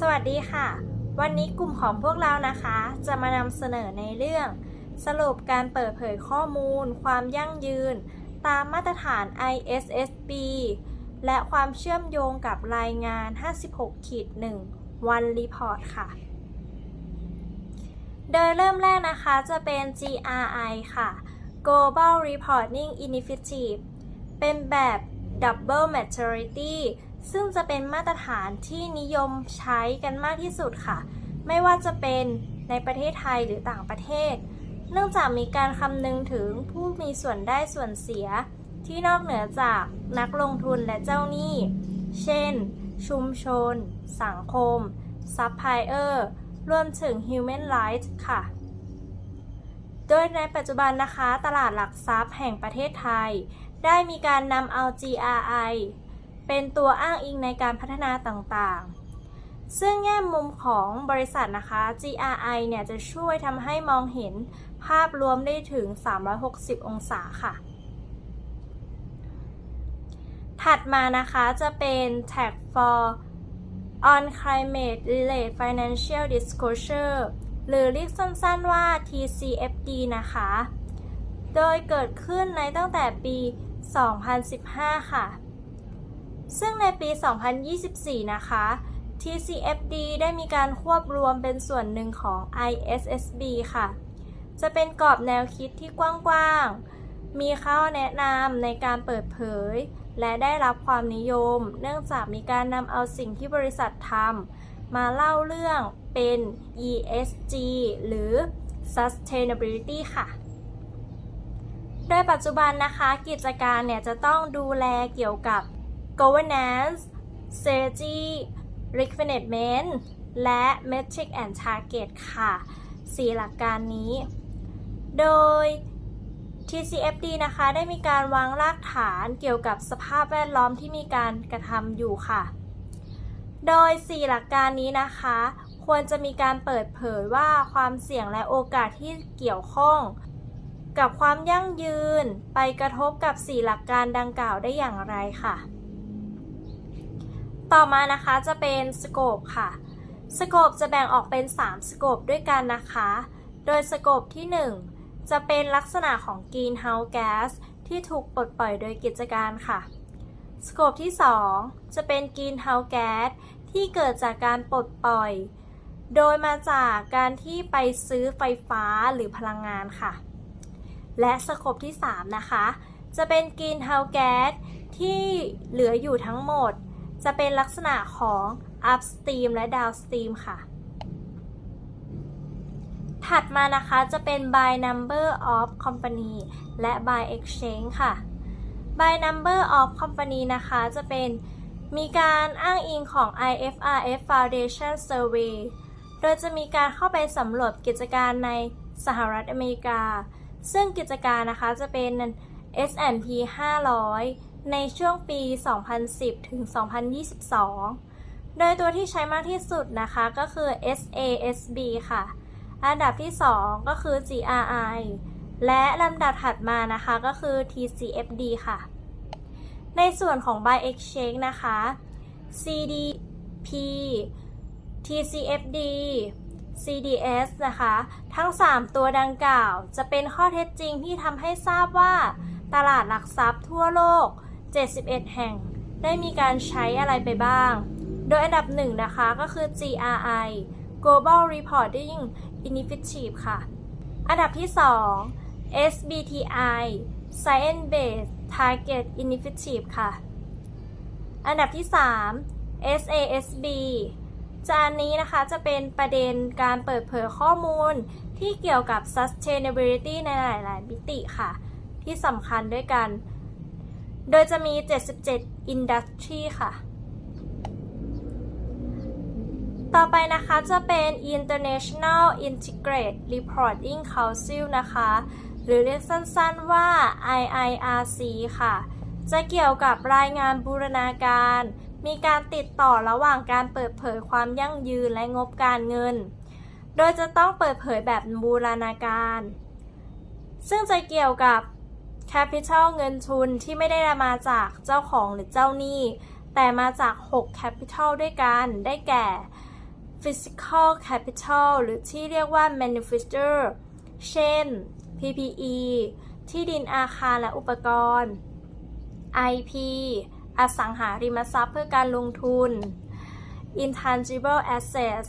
สวัสดีค่ะ วันนี้กลุ่มของพวกเรานะคะ จะมานำเสนอในเรื่อง สรุปการเปิดเผยข้อมูล ความยั่งยืน ตามมาตรฐาน ISSB และความเชื่อมโยงกับรายงาน 56ขีด1 One Report ค่ะ โดยเริ่มแรกนะคะจะเป็น GRI ค่ะ Global Reporting Initiative เป็นแบบ Double Maturity ซึ่งจะเป็นมาตรฐานที่นิยมใช้กันมากที่สุดค่ะ ไม่ว่าจะเป็นในประเทศไทยหรือต่างประเทศ เนื่องจากมีการคำนึงถึงผู้มีส่วนได้ส่วนเสีย ที่นอกเหนือจากนักลงทุนและเจ้าหนี้ เช่น ชุมชน สังคม ซัพพลายเออร์ รวมถึง Human Rights ค่ะ โดยในปัจจุบันนะคะ ตลาดหลักทรัพย์แห่งประเทศไทย ได้มีการนำเอา GRI เป็นตัวอ้างอิงในการพัฒนาต่างๆ ซึ่งแง่มุมของบริษัทนะคะ GRI เนี่ยจะช่วยทำให้มองเห็นภาพรวมได้ถึง 360 องศาค่ะ ถัดมานะคะจะเป็น Tag for on Climate Related Financial Disclosure หรือเรียกสั้นๆว่า TCFD นะคะ โดยเกิดขึ้นในตั้งแต่ปี 2015 ค่ะ ซึ่งในปี 2024 นะคะ TCFD ได้มีการควบรวมเป็นส่วนหนึ่งของ ISSB ค่ะ จะเป็นกรอบแนวคิดที่กว้างๆ มีข้อแนะนำในการเปิดเผย และได้รับความนิยม เนื่องจากมีการนำเอาสิ่งที่บริษัททำมาเล่าเรื่องเป็น ESG หรือ Sustainability ค่ะ โดยปัจจุบันนะคะ กิจการเนี่ยจะต้องดูแลเกี่ยวกับ governance strategy requirement และ metric and target ค่ะ 4 หลักการนี้ โดย TCFD นะคะ ได้มีการวางรากฐานเกี่ยวกับสภาพแวดล้อมที่มีการกระทำอยู่ค่ะ โดย 4 หลักการนี้นะคะ ควรจะมีการเปิดเผยว่าความเสี่ยงและโอกาสที่เกี่ยวข้อง กับความยั่งยืนไปกระทบกับ 4 หลักการดังกล่าวได้อย่างไรค่ะ ต่อมานะคะจะเป็นสโคปค่ะ สโคปจะแบ่งออกเป็น 3 สโคปด้วยกันนะคะ โดยสโคปที่ 1 จะเป็นลักษณะของ Greenhouse Gas ที่ถูกปลดปล่อยโดยกิจการค่ะ สโคปที่ 2 จะเป็น Greenhouse Gas ที่เกิดจากการปลดปล่อย โดยมาจากการที่ไปซื้อไฟฟ้าหรือพลังงานค่ะ และสโคปที่ 3 นะคะ จะเป็น Greenhouse Gas ที่เหลืออยู่ทั้งหมด จะเป็นลักษณะของ upstream และ downstream ค่ะ ถัดมานะคะจะเป็น by number of company และ by exchange ค่ะ by number of company นะคะจะเป็นมีการอ้างอิงของ IFRS Foundation Survey โดยจะมีการเข้าไปสำรวจกิจการในสหรัฐอเมริกา ซึ่งกิจการนะคะจะเป็น S&P 500 ในช่วงปี 2010 ถึง 2022 โดยตัวที่ใช้มากที่สุดนะคะก็คือ SASB ค่ะ อันดับที่ 2 ก็คือ GRI และลำดับถัดมานะคะก็คือ TCFD ค่ะ ในส่วนของ Buy Exchange นะคะ CDP TCFD CDS นะคะ ทั้ง 3 ตัวดังกล่าว จะเป็นข้อเท็จจริงที่ทำให้ทราบว่า ตลาดหลักทรัพย์ทั่วโลก 71 แห่ง ได้มีการใช้อะไรไปบ้าง โดยอันดับหนึ่งนะคะก็คือ GRI Global Reporting Initiative ค่ะ อันดับที่ 2 SBTI Science Based Target Initiative ค่ะ อันดับที่ 3 SASB จานนี้นะคะจะเป็นประเด็นการเปิดเผยข้อมูลที่เกี่ยวกับ sustainability ในหลาย ๆ มิติค่ะ ที่สำคัญด้วยกัน โดยจะมี 77 industry ค่ะ ต่อไปนะคะจะเป็น International Integrated Reporting Council นะคะ หรือเรียกสั้นๆว่า IIRC ค่ะ จะเกี่ยวกับรายงานบูรณาการ มีการติดต่อระหว่างการเปิดเผยความยั่งยืนและงบการเงิน โดยจะต้องเปิดเผยแบบบูรณาการ ซึ่งจะเกี่ยวกับ Capital เงินทุนที่ไม่ได้มาจากเจ้าของหรือเจ้าหนี้ แต่มาจาก 6 Capital ด้วยกัน ได้แก่ physical capital หรือที่เรียกว่า manufacturer เช่น PPE ที่ดินอาคารและอุปกรณ์ IP อสังหาริมทรัพย์เพื่อการลงทุน intangible assets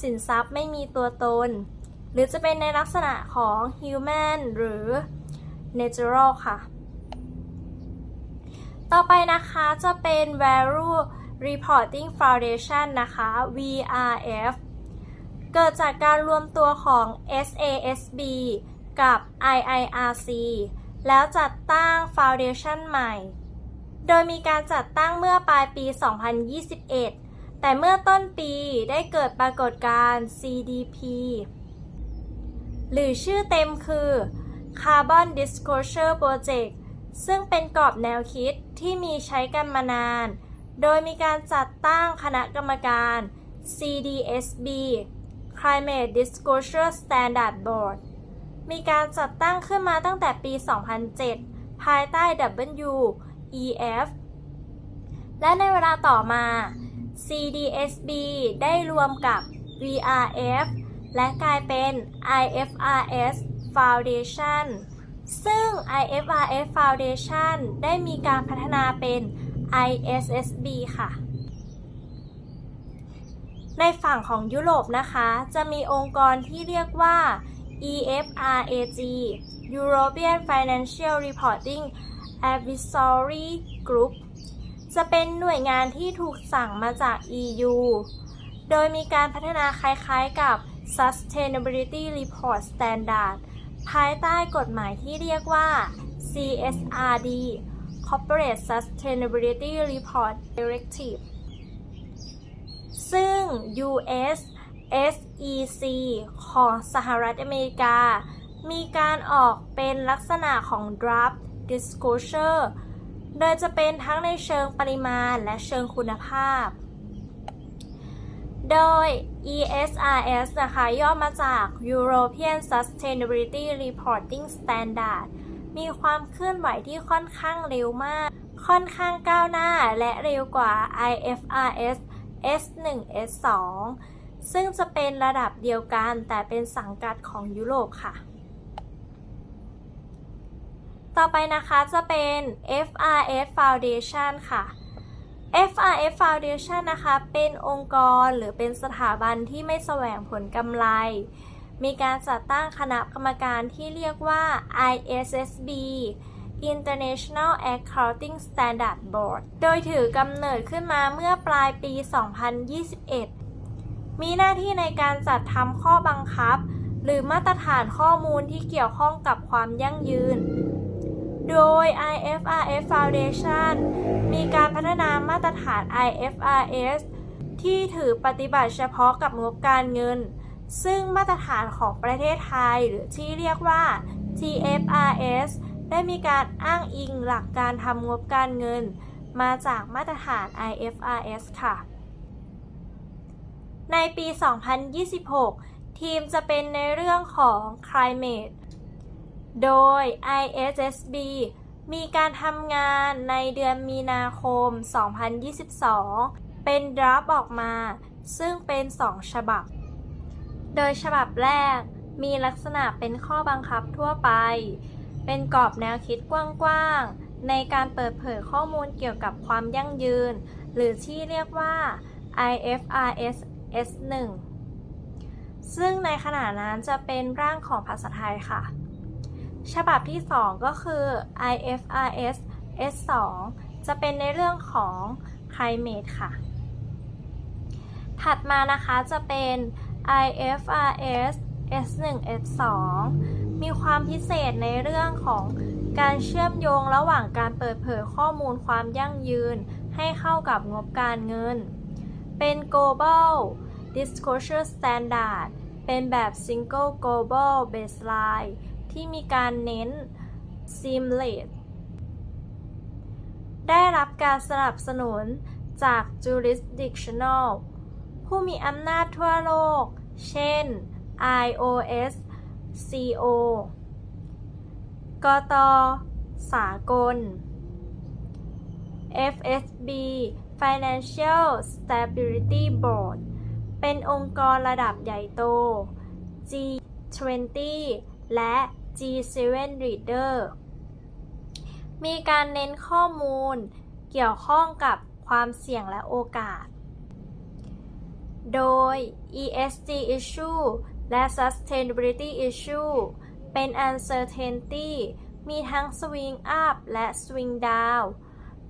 สินทรัพย์ไม่มีตัวตน หรือจะเป็นในลักษณะของ human หรือ natural ค่ะ ต่อไปนะคะจะเป็น value reporting foundation นะคะ VRF เกิดจากการรวมตัวของ SASB กับ IIRC แล้วจัดตั้ง Foundation ใหม่ โดยมีการจัดตั้งเมื่อปลายปี 2021 แต่เมื่อต้นปีได้เกิดปรากฏการณ์ CDP หรือชื่อเต็มคือ Carbon Disclosure Project ซึ่งเป็นกรอบแนวคิดที่มีใช้กันมานาน โดยมีการจัดตั้งคณะกรรมการ CDSB Climate Disclosure Standard Board มีการจัดตั้งขึ้นมาตั้งแต่ปี 2007 ภายใต้ WEF และในเวลาต่อมา CDSB ได้รวมกับ VRF และกลายเป็น IFRS Foundation ซึ่ง IFRS Foundation ได้มีการพัฒนาเป็น ISSB ค่ะ ในฝั่งของยุโรปนะคะ จะมีองค์กรที่เรียกว่า EFRAG European Financial Reporting Advisory Group จะเป็นหน่วยงานที่ถูกสั่งมาจาก EU โดยมีการพัฒนาคล้ายๆกับ Sustainability Report Standard ภายใต้กฎหมายที่เรียกว่า CSRD Corporate Sustainability Report Directive ซึ่ง US SEC ของสหรัฐอเมริกา มีการออกเป็นลักษณะของ draft disclosure โดยจะเป็นทั้งในเชิงปริมาณและเชิงคุณภาพ โดย ESRS นะคะย่อมาจาก European Sustainability Reporting Standard มีความเคลื่อนไหวที่ค่อนข้างเร็วมาก ค่อนข้างก้าวหน้าและเร็วกว่า IFRS S1 S2 ซึ่งจะเป็นระดับเดียวกันแต่เป็นสังกัดของยุโรปค่ะ ต่อไปนะคะจะเป็น FRS Foundation ค่ะ FRF Foundation นะคะ เป็นองค์กรหรือเป็นสถาบันที่ไม่แสวงผลกำไร มีการจัดตั้งคณะกรรมการที่เรียกว่า ISSB International Accounting Standard Board โดยถือกำเนิดขึ้นมาเมื่อปลายปี 2021 มีหน้าที่ในการจัดทำข้อบังคับ หรือมาตรฐานข้อมูลที่เกี่ยวข้องกับความยั่งยืน โดย IFRS Foundation มีการพัฒนามาตรฐาน IFRS ที่ถือปฏิบัติเฉพาะกับงบการเงิน ซึ่งมาตรฐานของประเทศไทยหรือที่เรียกว่า TFRS ได้มีการอ้างอิงหลักการทำงบการเงิน มาจากมาตรฐาน IFRS ค่ะ ในปี 2026 ทีมจะเป็นในเรื่องของ climate โดย ISSB มีการทำงานในเดือนมีนาคม 2022 เป็นดราฟออกมา ซึ่งเป็น 2 ฉบับ โดยฉบับแรกมีลักษณะเป็นข้อบังคับทั่วไป เป็นกรอบแนวคิดกว้างๆ ในการเปิดเผยข้อมูลเกี่ยวกับความยั่งยืน หรือที่เรียกว่า IFRS S1 ซึ่งในขณะนั้นจะเป็นร่างของภาษาไทยค่ะ ฉบับที่ 2 ก็คือ IFRS S2 จะเป็นในเรื่องของ climate ค่ะ ถัดมานะคะจะเป็น IFRS S1 S2 มีความพิเศษในเรื่องของการเชื่อมโยงระหว่างการเปิดเผยข้อมูลความยั่งยืน ให้เข้ากับงบการเงิน เป็น global disclosure standard เป็นแบบ single global baseline ที่มีการเน้น seamless ได้รับการสนับสนุนจาก jurisdictional ผู้มีอำนาจทั่วโลก เช่น iOS CO กต สากล FSB Financial Stability Board เป็นองค์กรระดับใหญ่โต G20 และ G7 Leader มีการเน้นข้อมูลเกี่ยวข้องกับความเสี่ยงและโอกาส โดย ESG issue และ sustainability issue เป็น uncertainty มีทั้ง swing up และ swing down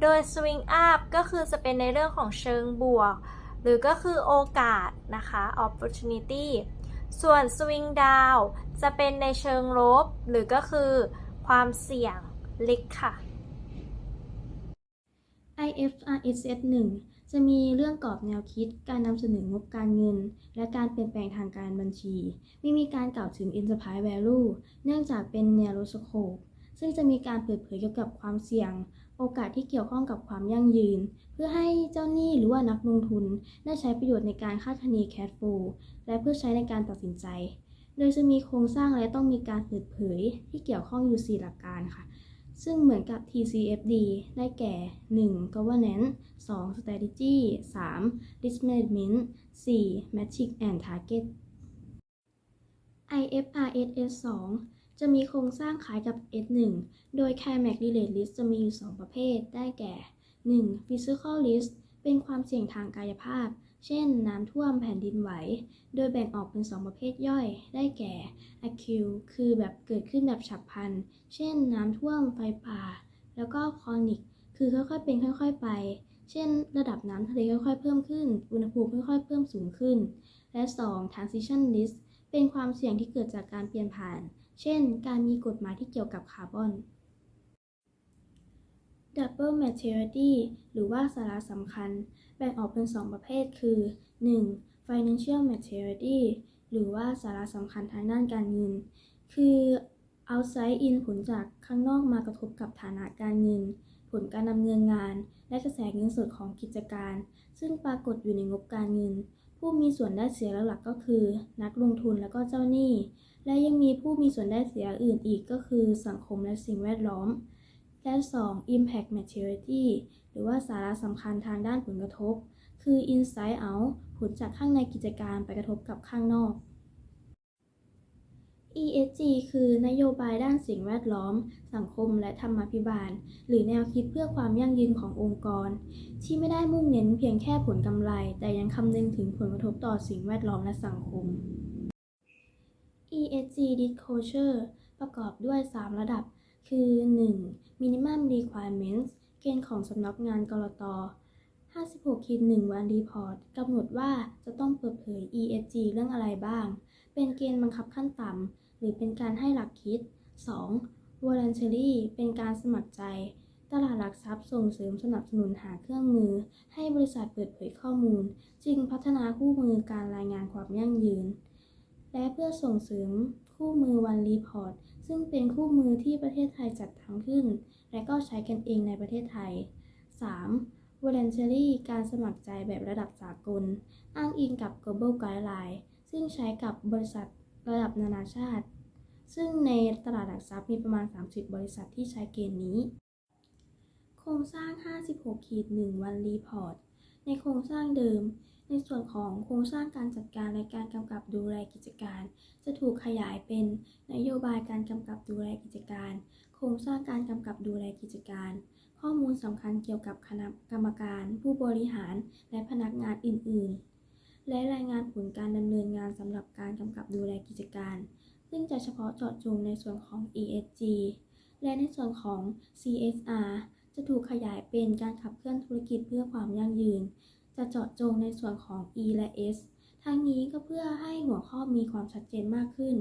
โดย swing up ก็คือจะเป็นในเรื่องของเชิงบวก หรือก็คือโอกาสนะคะ opportunity ส่วน swing down จะเป็นในเชิงลบ หรือก็คือความเสี่ยงลิกค่ะ IFRS 1 จะมีเรื่องกรอบแนวคิด การนำเสนองบการเงิน และการเปลี่ยนแปลงทางการบัญชี ไม่มีการกล่าวถึง Enterprise Value เนื่องจากเป็นแนวโรสโคปซึ่งจะมีการเปิดเผยเกี่ยวกับความเสี่ยง โอกาสที่เกี่ยวข้องกับความยั่งยืน พื่อให้เจ้าหนี้หรือว่านักลงทุนได้ใช้ประโยชน์ในการคาดคะเน cash flow และเพื่อใช้ในการตัดสินใจ โดยจะมีโครงสร้างและต้องมีการเปิดเผยที่เกี่ยวข้องอยู่ 4 หลักการค่ะ ซึ่งเหมือนกับ TCFD ได้แก่ 1. governance 2. strategy 3. risk management 4. metric and target IFRS S2 จะมีโครงสร้างคล้ายกับ S1 โดย climate related risk จะมีอยู่ 2 ประเภท ได้แก่ 1. physical risk เป็นความเสี่ยงทางกายภาพ เช่น น้ำท่วมแผ่นดินไหว โดยแบ่งออกเป็น 2 ประเภทย่อย ได้แก่ acute คือแบบเกิดขึ้นแบบฉับพลัน เช่น น้ำท่วมไฟป่า แล้วก็ chronic คือค่อยๆเป็นค่อย ๆไป เช่น ระดับน้ำทะเลค่อยๆเพิ่มขึ้น อุณหภูมิค่อยๆเพิ่มสูงขึ้น และ 2. transition risk เป็นความเสี่ยงที่เกิดจากการเปลี่ยนผ่าน เช่น การมีกฎหมายที่เกี่ยวกับคาร์บอน Double Maturity หรือว่าสาระสำคัญ แบ่งออกเป็น 2 ประเภทคือ 1. Financial Maturity หรือว่าสาระสำคัญทางด้านการเงิน คือ outside in ผลจากข้างนอกมากระทบกับฐานะการเงิน ผลการดำเนินงาน และกระแสเงินสดของกิจการ ซึ่งปรากฏอยู่ในงบการเงิน ผู้มีส่วนได้เสียหลักๆก็คือ นักลงทุนและก็เจ้าหนี้ และยังมีผู้มีส่วนได้เสียอื่นอีกก็คือ สังคมและสิ่งแวดล้อม และ 2. Impact Maturity หรือว่าสาระสำคัญทางด้านผลกระทบ คือ Inside Out ผลจากข้างในกิจการไปกระทบกับข้างนอก ESG คือนโยบายด้านสิ่งแวดล้อม สังคมและธรรมาภิบาล หรือแนวคิดเพื่อความยั่งยืนขององค์กร ที่ไม่ได้มุ่งเน้นเพียงแค่ผลกำไร แต่ยังคำนึงถึงผลกระทบต่อสิ่งแวดล้อมและสังคม ESG Disclosure ประกอบด้วย 3 ระดับ คือ 1. Minimum Requirements เกณฑ์ของสำนักงานกรต56คิด1วันรีพอร์ตกำหนดว่าจะต้องเปิดเผย ESG เรื่องอะไรบ้าง เป็นเกณฑ์บังคับขั้นต่ำ หรือเป็นการให้หลักคิด 2. Voluntary เป็นการสมัครใจ ตลาดหลักทรัพย์ส่งเสริมสนับสนุนหาเครื่องมือ ให้บริษัทเปิดเผยข้อมูล จึงพัฒนาคู่มือการรายงานความยั่งยืน และเพื่อส่งเสริมคู่มือวันรีพอร์ต ซึ่งเป็นคู่มือที่ประเทศไทยจัดทำขึ้น และก็ใช้กันเองในประเทศไทย 3. Voluntary การสมัครใจแบบระดับสากล อ้างอิงกับ Global Guideline ซึ่งใช้กับบริษัทระดับนานาชาติ ซึ่งในตลาดหลักทรัพย์มีประมาณ 30 บริษัทที่ใช้เกณฑ์นี้ โครงสร้าง 56ขีด1วันรีพอร์ต ในโครงสร้างเดิม ในส่วนของโครงสร้างการจัดการและการกำกับดูแลกิจการ จะถูกขยายเป็นนโยบายการกำกับดูแลกิจการ โครงสร้างการกำกับดูแลกิจการ ข้อมูลสำคัญเกี่ยวกับคณะกรรมการ ผู้บริหาร และพนักงานอื่น ๆ และรายงานผลการดำเนินงานสำหรับการกำกับดูแลกิจการ ซึ่งจะเฉพาะเจาะจงในส่วนของ ESG และในส่วนของ CSR จะถูกขยายเป็นการขับเคลื่อนธุรกิจเพื่อความยั่งยืน จะเจาะจงในส่วนของ E และ S ทั้งนี้ก็เพื่อให้หัวข้อมีความชัดเจนมากขึ้น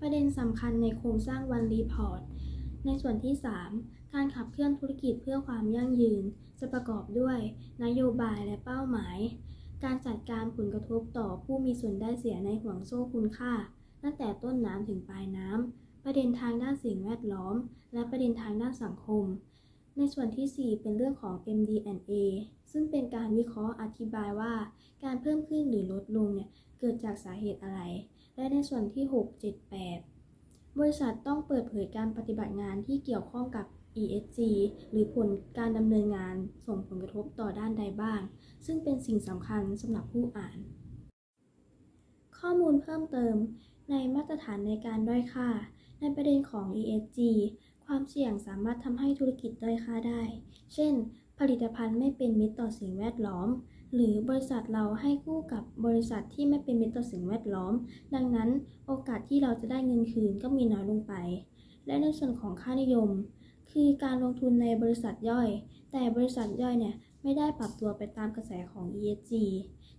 ประเด็นสำคัญในโครงสร้างวันรีพอร์ต ในส่วนที่ 3 การขับเคลื่อนธุรกิจเพื่อความยั่งยืน จะประกอบด้วย นโยบายและเป้าหมาย การจัดการผลกระทบต่อผู้มีส่วนได้เสียในห่วงโซ่คุณค่า ตั้งแต่ต้นน้ำถึงปลายน้ำประเด็นทางด้านสิ่งแวดล้อม และประเด็นทางด้านสังคม ในส่วนที่ 4 เป็นเรื่องของ MD&A ซึ่งเป็นการวิเคราะห์อธิบายว่า การเพิ่มขึ้นหรือลดลงเนี่ยเกิดจากสาเหตุอะไร และในส่วนที่ 6 7 8 บริษัทต้องเปิดเผยการปฏิบัติงานที่เกี่ยวข้องกับ ESG หรือผลการดำเนินงานส่งผลกระทบต่อด้านใดบ้าง ซึ่งเป็นสิ่งสำคัญสำหรับผู้อ่าน ข้อมูลเพิ่มเติมในมาตรฐานในการด้อยค่า ในประเด็นของ ESG ความเสี่ยงสามารถทำให้ธุรกิจด้อยค่าได้ เช่น ผลิตภัณฑ์ไม่เป็นมิตรต่อสิ่งแวดล้อม หรือบริษัทเราให้กู้กับบริษัทที่ไม่เป็นมิตรต่อสิ่งแวดล้อม ดังนั้นโอกาสที่เราจะได้เงินคืนก็มีน้อยลงไป และในส่วนของค่านิยม คือการลงทุนในบริษัทย่อย แต่บริษัทย่อยเนี่ยไม่ได้ปรับตัวไปตามกระแสของ ESG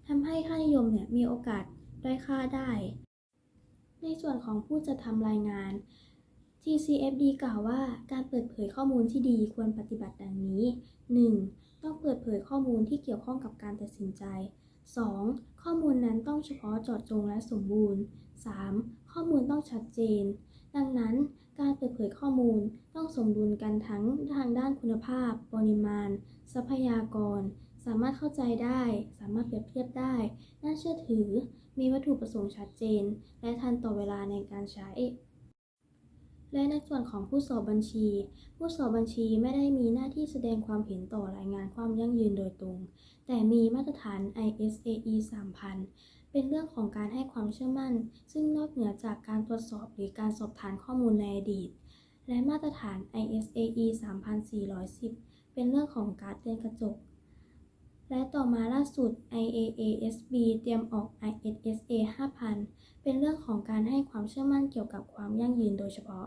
ทำให้ค่านิยมเนี่ยมีโอกาสด้อยค่าได้ ในส่วนของผู้จัดทำรายงาน TCFD กล่าวว่าการเปิดเผยข้อมูลที่ดีควรปฏิบัติดังนี้ 1. ต้องเปิดเผยข้อมูลที่เกี่ยวข้องกับการตัดสินใจ 2. ข้อมูลนั้นต้องเฉพาะเจาะจงและสมบูรณ์ 3. ข้อมูลต้องชัดเจน ดังนั้น การเปิดเผยข้อมูลต้องสมดุลกันทั้งทางด้านคุณภาพ ปริมาณ ทรัพยากร สามารถเข้าใจได้ สามารถเปรียบเทียบได้ น่าเชื่อถือ มีวัตถุประสงค์ชัดเจน และทันต่อเวลาในการใช้ และในส่วนของผู้สอบบัญชี ผู้สอบบัญชีไม่ได้มีหน้าที่แสดงความเห็นต่อรายงานความยั่งยืนโดยตรง แต่มีมาตรฐาน ISAE 3000 เป็นเรื่องของการให้ความเชื่อมั่น ซึ่งนอกเหนือจากการตรวจสอบหรือการสอบทานข้อมูลในอดีต และมาตรฐาน ISAE 3410 เป็นเรื่องของการเตือนกระจก และต่อมาล่าสุด IAASB เตรียมออก ISSA 5000 เป็นเรื่องของการให้ความเชื่อมั่นเกี่ยวกับความยั่งยืนโดยเฉพาะ